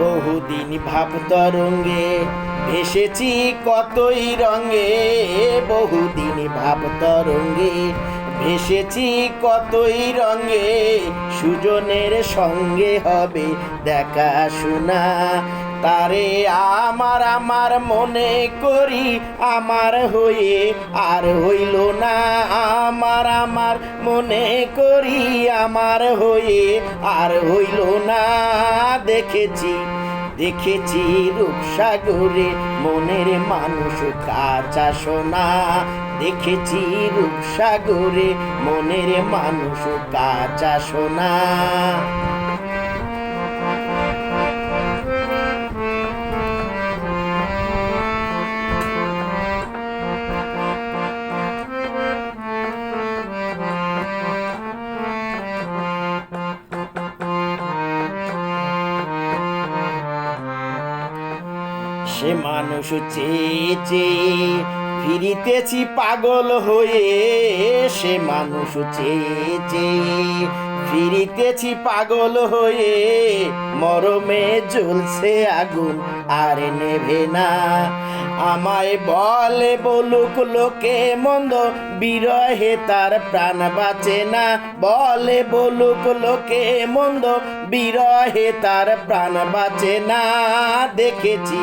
বহুদিন ভাব তরঙ্গে ভেসেছি কতই রঙে, বহুদিন ভাব তরঙ্গে ভেসেছি কতই রঙে, সুজনের সঙ্গে হবে দেখা শোনা। তারে আমার আমার মনে করি আমার হয়ে আর হইল না। আমার আমার মনে করি আমার হয়ে আর হইল না। দেখেছি দেখেছি রূপসাগরে মনের মানুষ কাঁচা সোনা। দেখেছি রূপসাগরে মনের মানুষ কাঁচা সোনা। সে মানুষ চেয়ে ফিরিতেছি পাগল হয়ে। সে মানুষ চেয়ে ফিরিতেছি পাগল হয়ে। মরমে জ্বলছে আগুন, আর নেভে না। আমায় বলে বলুক লোকে মন্দ, বিরহে তার প্রাণ বাঁচে না। বলে বলুক লোকে মন্দ, বিরহে তার প্রাণ বাঁচে না। দেখেছি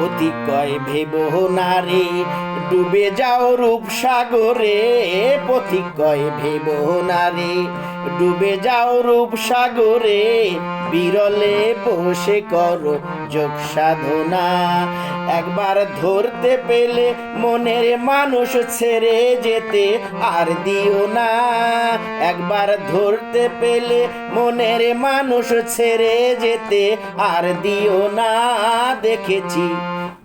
পথিকয় ভেব নারে ডুবে যাও রূপ সাগরে পথিকয় ভেব নারে ডুবে যাও রূপসাগরে বিরলে বসে করো যোগ সাধনা। একবার ধরতে পেলে মনের মানুষ ছেড়ে যেতে আর দিও না। একবার ধরতে পেলে মনের মানুষ ছেড়ে যেতে আর দিও না। দেখেছি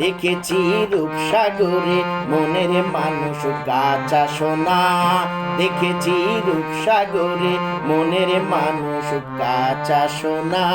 দেখেছি রূপসাগরে মনের মানুষ গাছা সোনা। দেখেছি রূপসাগরে মনের মানুষ গাছা সোনা।